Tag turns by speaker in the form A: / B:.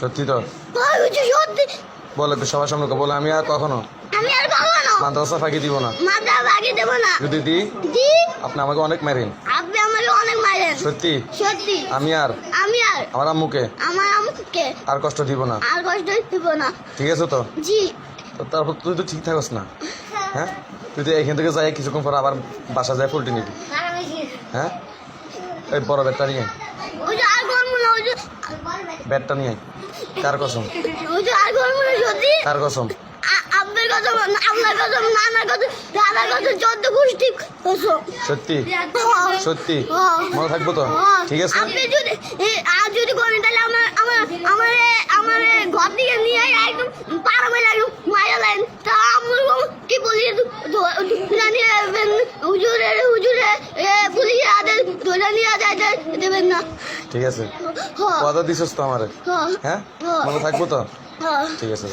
A: সত্যি তো?
B: হচ্ছে
A: বলে তো সবার সামনে বলে আমি আর কখনো
B: আমি আর কখনো
A: মাদ্রাসা ফাঁকি দিব না।
B: মাথা ভাগিয়ে দেবো না।
A: যদি দি আপনি আমাকে অনেক মেরেন
B: আপনি আমাকে অনেক মারেন
A: সত্যি?
B: সত্যি।
A: আমি আর?
B: আমি আর?
A: আমার আম্মুকে?
B: আমার আমাকে
A: আর কষ্ট দিব না?
B: আর কষ্ট দিব না।
A: ঠিক আছে তো?
B: জি।
A: তো তারপর তুই তো ঠিক থাকস না? হ্যাঁ? তুই তো এখান থেকে যাই কিছুক্ষণ পর আবার বাসা যায় পোল্ট্রি নিবি। হ্যাঁ? ওই বড় ব্যাটটা নিয়ে ব্যাটটা নিয়ে কার কসম? কার কসম?
B: চোদ্দ গোষ্ঠী কসম।
A: সত্যি? সত্যি। মনে থাকব তো। ঠিক আছে?
B: আপনি যদি আর যদি করেন তাহলে আমার আমার আমার আমার ঘর থেকে নিয়ে একদম একদম মায়া লাইন তা আমার কি বলি হুজুরে হুজুরে ধরে নিয়ে যাইতে দেবেন না।
A: ঠিক আছে?
B: হ্যাঁ
A: কথা দিছস তো আমারে?
B: হ্যাঁ।
A: মনে থাকব তো? ঠিক আছে